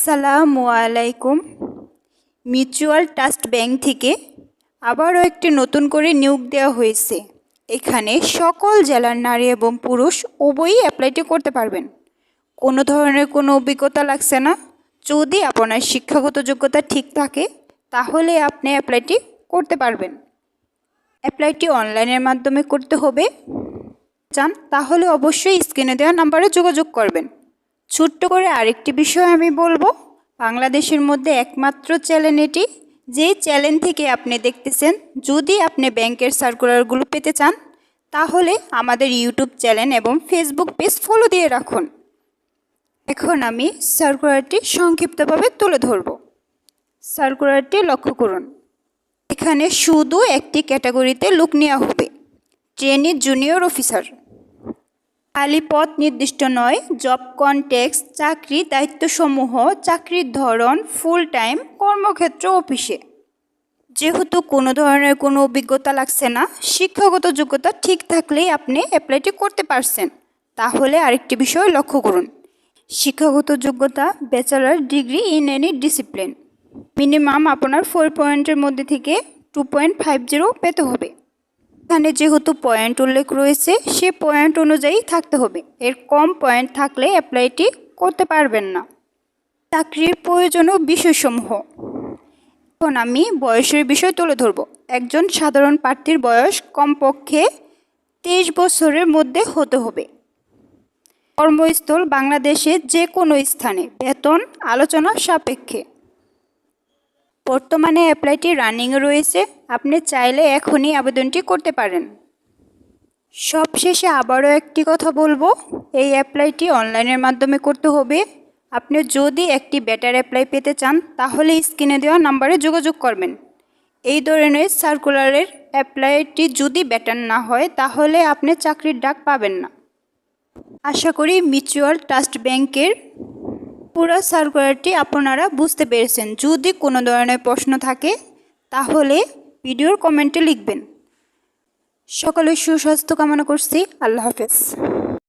আসসালামু আলাইকুম। Mutual trust bank থেকে আবারও একটি নতুন করে নিয়োগ দেওয়া হয়েছে। এখানে সকল জেলার নারী এবং পুরুষ উভয়ই অ্যাপ্লাইটি করতে পারবেন। কোনো ধরনের কোনো অভিজ্ঞতা লাগছে না। যদি আপনার শিক্ষাগত যোগ্যতা ঠিক থাকে, তাহলে আপনি অ্যাপ্লাইটি করতে পারবেন। অ্যাপ্লাইটি অনলাইনের মাধ্যমে করতে হবে। চান তাহলে অবশ্যই স্ক্রিনে দেওয়া নাম্বারে যোগাযোগ করবেন। ছোট্ট করে আরেকটি বিষয় আমি বলব। বাংলাদেশের মধ্যে একমাত্র চ্যানেল এটি যেই চ্যানেল থেকে আপনি দেখতেছেন, যদি আপনি ব্যাংকের সার্কুলারগুলো পেতে চান, তাহলে আমাদের ইউটিউব চ্যানেল এবং ফেসবুক পেজ ফলো দিয়ে রাখুন। এখন আমি সার্কুলারটি সংক্ষিপ্তভাবে তুলে ধরব। সার্কুলারটি লক্ষ্য করুন। এখানে শুধু একটি ক্যাটাগরিতে লোক নেওয়া হবে, ট্রেনি জুনিয়র অফিসার। খালি পদ নির্দিষ্ট নয়, জব কনটেক্স চাকরি দায়িত্বসমূহ, চাকরির ধরন ফুল টাইম কর্মক্ষেত্র অফিসে যেহেতু কোনো ধরনের কোনো অভিজ্ঞতা লাগছে না, শিক্ষাগত যোগ্যতা ঠিক থাকলেই আপনি অ্যাপ্লাইটি করতে পারছেন। তাহলে আরেকটি বিষয় লক্ষ্য করুন। শিক্ষাগত যোগ্যতা bachelor degree in any discipline minimum আপনার ফোর পয়েন্টের মধ্যে থেকে টু পয়েন্ট ফাইভ জিরো পেতে হবে। এখানে যেহেতু পয়েন্ট উল্লেখ রয়েছে, সে পয়েন্ট অনুযায়ী থাকতে হবে। এর কম পয়েন্ট থাকলে অ্যাপ্লাইটি করতে পারবেন না। চাকরির প্রয়োজনীয় বিষয়সমূহ। এখন আমি বয়সের বিষয় তুলে ধরব। একজন সাধারণ প্রার্থীর বয়স কমপক্ষে তেইশ বছরের মধ্যে হতে হবে। কর্মস্থল বাংলাদেশে যে কোনো স্থানে। বেতন আলোচনা সাপেক্ষে। বর্তমানে অ্যাপ্লাইটি রানিংয়ে রয়েছে। আপনি চাইলে এখনই আবেদনটি করতে পারেন। সবশেষে আবারও একটি কথা বলব, এই অ্যাপ্লাইটি অনলাইনের মাধ্যমে করতে হবে। আপনি যদি একটি বেটার অ্যাপ্লাই পেতে চান, তাহলে স্ক্রিনে দেওয়া নাম্বারে যোগাযোগ করবেন। এই ধরনের সার্কুলারের অ্যাপ্লাইটি যদি বেটার না হয়, তাহলে আপনি চাকরির ডাক পাবেন না। আশা করি মিউচুয়াল ট্রাস্ট ব্যাংকের পুরো সার্কুলারটি আপনারা বুঝতে পেরেছেন। যদি কোনো ধরনের প্রশ্ন থাকে, তাহলে ভিডিওর কমেন্টে লিখবেন। সকলের সুস্বাস্থ্য কামনা করছি। আল্লাহ হাফেজ।